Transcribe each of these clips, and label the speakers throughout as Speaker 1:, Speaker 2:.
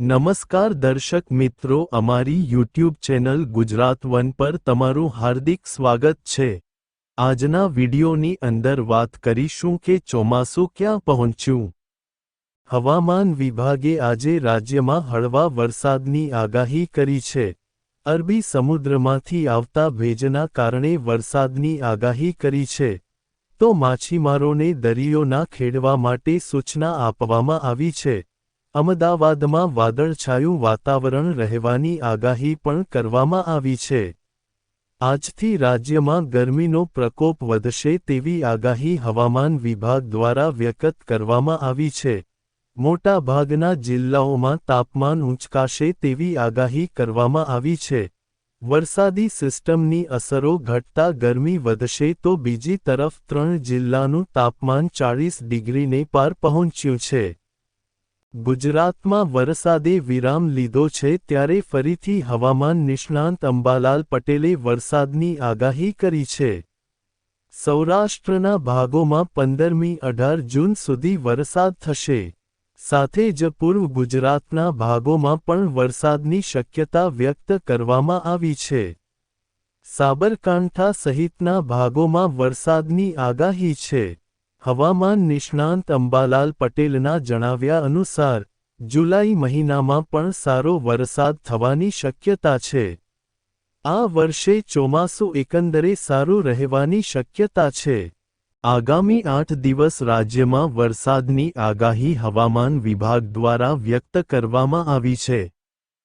Speaker 1: નમસ્કાર દર્શક મિત્રો, અમારી યુટ્યુબ ચેનલ ગુજરાત વન પર તમારું હાર્દિક સ્વાગત છે. આજના વિડીયોની અંદર વાત કરીશું કે ચોમાસું ક્યાં પહોંચ્યું. હવામાન વિભાગે આજે રાજ્યમાં હળવા વરસાદની આગાહી કરી છે. અરબી સમુદ્રમાંથી આવતા ભેજના કારણે વરસાદની આગાહી કરી છે. તો માછીમારોને દરિયો ના ખેડવા માટે સૂચના આપવામાં આવી છે. અમદાવાદમાં વાદળછાયું વાતાવરણ રહેવાની આગાહી પણ કરવામાં આવી છે. આજથી રાજ્યમાં ગરમીનો પ્રકોપ વધશે તેવી આગાહી હવામાન વિભાગ દ્વારા વ્યક્ત કરવામાં આવી છે. મોટાભાગના જિલ્લાઓમાં તાપમાન ઊંચકાશે તેવી આગાહી કરવામાં આવી છે. વરસાદી સિસ્ટમની અસરો ઘટતા ગરમી વધશે તો બીજી તરફ ત્રણ જિલ્લાનું તાપમાન ચાળીસ ડિગ્રીને પાર પહોંચ્યું છે. ગુજરાતમાં વરસાદે વિરામ લીધો છે ત્યારે ફરીથી હવામાન નિષ્ણાંત અંબાલાલ પટેલે વરસાદની આગાહી કરી છે. સૌરાષ્ટ્રના ભાગોમાં પંદરમી અઢાર જૂન સુધી વરસાદ થશે. સાથે જ પૂર્વ ગુજરાતના ભાગોમાં પણ વરસાદની શક્યતા વ્યક્ત કરવામાં આવી છે. સાબરકાંઠા સહિતના ભાગોમાં વરસાદની આગાહી છે. હવામાન નિષ્ણાંત અંબાલાલ પટેલના જણાવ્યા અનુસાર, જુલાઈ મહિનામાં પણ સારો વરસાદ થવાની શક્યતા છે. આ વર્ષે ચોમાસું એકંદરે સારું રહેવાની શક્યતા છે. આગામી આઠ દિવસ રાજ્યમાં વરસાદની આગાહી હવામાન વિભાગ દ્વારા વ્યક્ત કરવામાં આવી છે.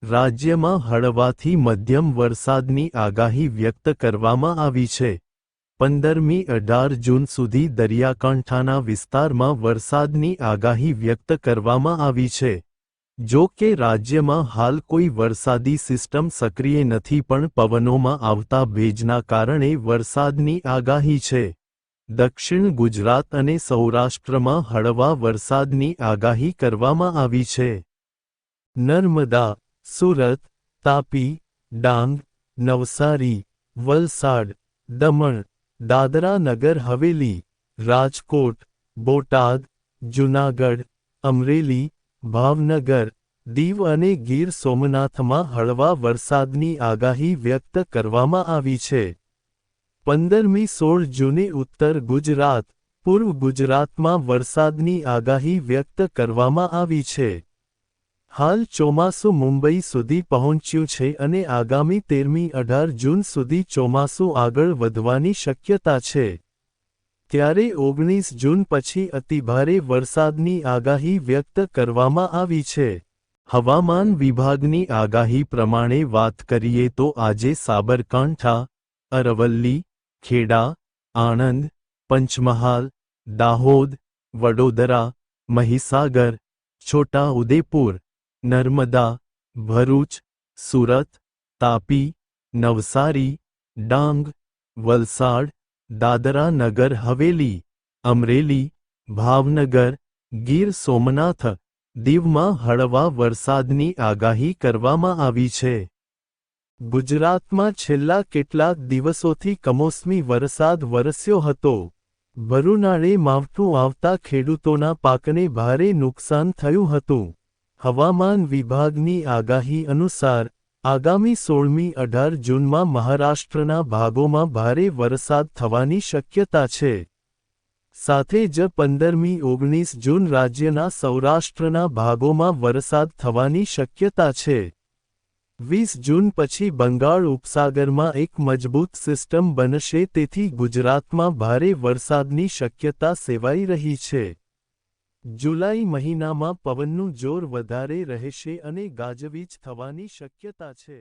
Speaker 1: રાજ્યમાં હળવાથી મધ્યમ વરસાદની આગાહી વ્યક્ત કરવામાં આવી છે. પંદરમી અઢાર જૂન સુધી દરિયાકાંઠાના વિસ્તારમાં વરસાદની આગાહી વ્યક્ત કરવામાં આવી છે. જો કે રાજ્યમાં હાલ કોઈ વરસાદી સિસ્ટમ સક્રિય નથી પણ પવનોમાં આવતા ભેજના કારણે વરસાદની આગાહી છે. દક્ષિણ ગુજરાત અને સૌરાષ્ટ્રમાં હળવા વરસાદની આગાહી કરવામાં આવી છે. નર્મદા, સુરત, તાપી, ડાંગ, નવસારી, વલસાડ, દમણ દાદરા નગર હવેલી, રાજકોટ, બોટાદ, જૂનાગઢ, અમરેલી, ભાવનગર, દીવ અને ગીર સોમનાથમાં હળવા વરસાદની આગાહી વ્યક્ત કરવામાં આવી છે. પંદરમી સોળ જૂને ઉત્તર ગુજરાત, પૂર્વ ગુજરાતમાં વરસાદની આગાહી વ્યક્ત કરવામાં આવી છે. હાલ ચોમાસું મુંબઈ સુધી પહોંચ્યું છે અને આગામી તેરમી અઢાર જૂન સુધી ચોમાસું આગળ વધવાની શક્યતા છે. ત્યારે ઓગણીસ જૂન પછી અતિભારે વરસાદની આગાહી વ્યક્ત કરવામાં આવી છે. હવામાન વિભાગની આગાહી પ્રમાણે વાત કરીએ તો આજે સાબરકાંઠા, અરવલ્લી, ખેડા, આણંદ, પંચમહાલ, દાહોદ, વડોદરા, મહીસાગર છોટા ઉદેપુર નર્મદા, ભરૂચ, સુરત, તાપી, નવસારી, ડાંગ, વલસાડ, દાદરા નગર, હવેલી, અમરેલી, ભાવનગર, ગીર સોમનાથ, દીવમાં હળવા વરસાદની આગાહી કરવામાં આવી છે. ગુજરાતમાં છેલ્લા કેટલાક દિવસોથી કમોસમી વરસાદ વરસ્યો હતો. વરુણાળે માવઠું આવતા ખેડૂતોના પાકને ભારે નુકસાન થયું હતું. હવામાન વિભાગની આગાહી અનુસાર, આગામી સોળમી અઢાર જૂનમાં મહારાષ્ટ્રના ભાગોમાં ભારે વરસાદ થવાની શક્યતા છે. સાથે જ પંદરમી ઓગણીસ જૂન રાજ્યના સૌરાષ્ટ્રના ભાગોમાં વરસાદ થવાની શક્યતા છે. વીસ જૂન પછી બંગાળ ઉપસાગરમાં એક મજબૂત સિસ્ટમ બનશે તેથી ગુજરાતમાં ભારે વરસાદની શક્યતા સેવાઈ રહી છે. જુલાઈ મહિનામાં પવનનું જોર વધારે રહેશે અને ગાજવીજ થવાની શક્યતા છે.